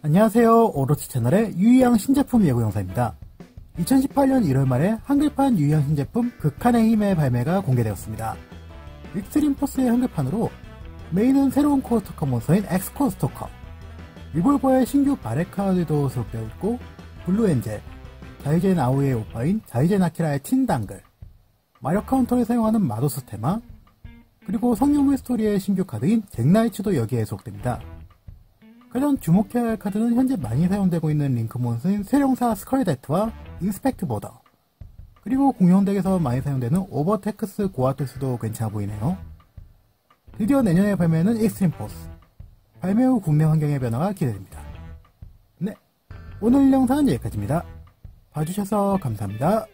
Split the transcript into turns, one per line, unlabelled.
안녕하세요. 오로치 채널의 유희양 신제품 예고 영상입니다. 2018년 1월 말에 한글판 유희양 신제품 극한의 힘의 발매가 공개되었습니다. 익스트림 포스의 한글판으로 메인은 새로운 코어 스토커 몬스터인 엑스코어 스토커 리볼버의 신규 바레카드도 수록되어 있고 블루 엔젤, 자이젠 아우의 오빠인 자이젠 아키라의 틴당글 마력 카운터를 사용하는 마도스 테마 그리고 성유물 스토리의 신규 카드인 잭나이츠도 여기에 수록됩니다. 가장 주목해야 할 카드는 현재 많이 사용되고 있는 링크몬스인 세령사 스컬데트와 인스펙트 보더 그리고 공룡덱에서 많이 사용되는 오버테크스 고아토스도 괜찮아 보이네요. 드디어 내년에 발매하는 익스트림 포스 발매 후 국내 환경의 변화가 기대됩니다. 네, 오늘 영상은 여기까지입니다. 봐주셔서 감사합니다.